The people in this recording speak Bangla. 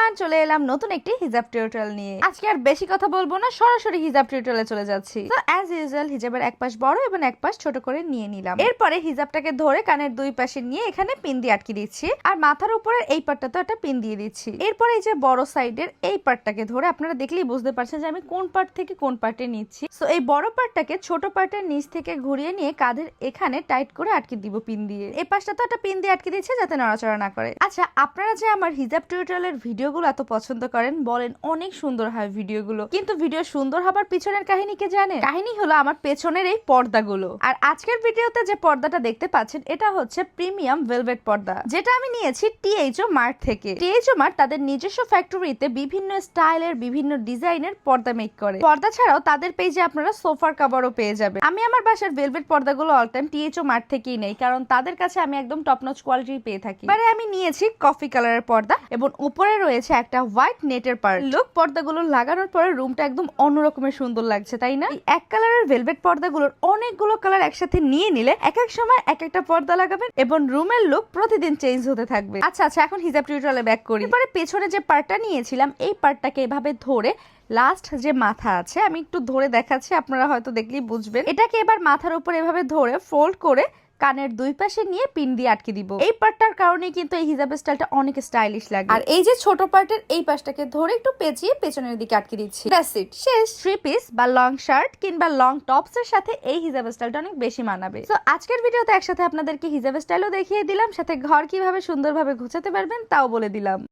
এভরিওয়ান, চলে এলাম নতুন একটি হিজাব টিউটোরিয়াল নিয়ে। আজকে আর বেশি কথা বলব না, সরাসরি হিজাব টিউটোরিয়ালে চলে যাচ্ছি। তো অ্যাজ ইউজুয়াল হিজাবের এক পাশ বড় এবং এক পাশ ছোট করে নিয়ে নিলাম। এরপরে হিজাবটাকে ধরে কানের দুই পাশে নিয়ে এখানে পিন দিয়ে আটকে দিচ্ছি। আর মাথার উপরে এই পার্টটাতে একটা পিন দিয়ে দিচ্ছি। এরপরে এই যে বড় সাইডের এই পার্টটাকে ধরে আপনারা দেখলেই বুঝতে পারছেন যে আমি কোন পার্ট থেকে কোন পার্টে নিচ্ছি। সো এই বড় পার্টটাকে ছোট পার্টের নিচ থেকে ঘুরিয়ে নিয়ে কাঁধের এখানে টাইট করে আটকে দিব পিন দিয়ে। এই পাশটা তো একটা পিন দিয়ে আটকে দিচ্ছে যাতে নড়াচড়া না করে। আচ্ছা আপনারা যে আমার হিজাব টিউটোরিয়ালের ভিডিওগুলো এত পছন্দ করেন, বলেন অনেক সুন্দর হয় ভিডিওগুলো। কিন্তু ভিডিও সুন্দর হবার পিছনের কাহিনী কে জানে? কাহিনী হলো আমার পেছনের এই পর্দাগুলো। আর আজকের ভিডিওতে যে পর্দাটা দেখতে পাচ্ছেন, এটা হচ্ছে প্রিমিয়াম ভেলভেট পর্দা। যেটা আমি নিয়েছি টিএইচও মার্ট থেকে। টিএইচও মার্ট তাদের নিজস্ব ফ্যাক্টরিতে বিভিন্ন স্টাইলের, বিভিন্ন ডিজাইনের পর্দা মেক করে। পর্দা ছাড়াও তাদের পেজে আপনারা সোফার কাভারও পেয়ে যাবেন। আমি আমার বাসার ভেলভেট পর্দাগুলো অল টাইম টিএইচও মার্ট থেকেই নেই, কারণ তাদের কাছে আমি একদম টপ নচ কোয়ালিটি পেয়ে থাকি। এবারে আমি নিয়েছি কফি কালারের পর্দা, এবং উপরে রয়েছে একটা হোয়াইট নেটের পার্ট। লুক পর্দাগুলো লাগানোর পরে রুমটা একদম অন্যরকমের সুন্দর লাগছে তাই না? এক কালারের ভেলভেট পর্দাগুলোর অনেকগুলো কালার একসাথে নিয়ে নিলে এক এক সময় এক একটা পর্দা লাগাবেন এবং রুমের লুক প্রতিদিন চেঞ্জ হতে থাকবে। আচ্ছা আচ্ছা এখন হিজাব টিউটোরিয়ালে ব্যাক করি। এবারে পেছনে যে পার্টটা নিয়েছিলাম এই পার্টটাকে এভাবে ধরে লাস্ট যে মাথা আছে আমি একটু ধরে দেখাচ্ছি আপনারা হয়তো দেখলেই বুঝবেন। এটাকে এবার মাথার উপর এভাবে ধরে ফোল্ড করে কানের দুই পাশে নিয়ে পিন দিয়ে আটকে দিব। এই পার্টটার কারণে কিন্তু এই হিজাবের স্টাইলটা অনেক স্টাইলিশ লাগে। আর এই যে ছোট পার্টের এই পাশটাকে ধরে একটু পেঁচিয়ে পেছনের দিকে আটকে দিচ্ছি। দ্যাটস ইট শেষ। থ্রি পিস বা লং শার্ট কিংবা লং টপস এর সাথে এই হিজাবের স্টাইলটা অনেক বেশি মানাবে। তো আজকের ভিডিওতে একসাথে আপনাদেরকে হিজাবের স্টাইলও দেখিয়ে দিলাম, সাথে ঘর কীভাবে সুন্দরভাবে গুছাতে পারবেন তাও বলে দিলাম।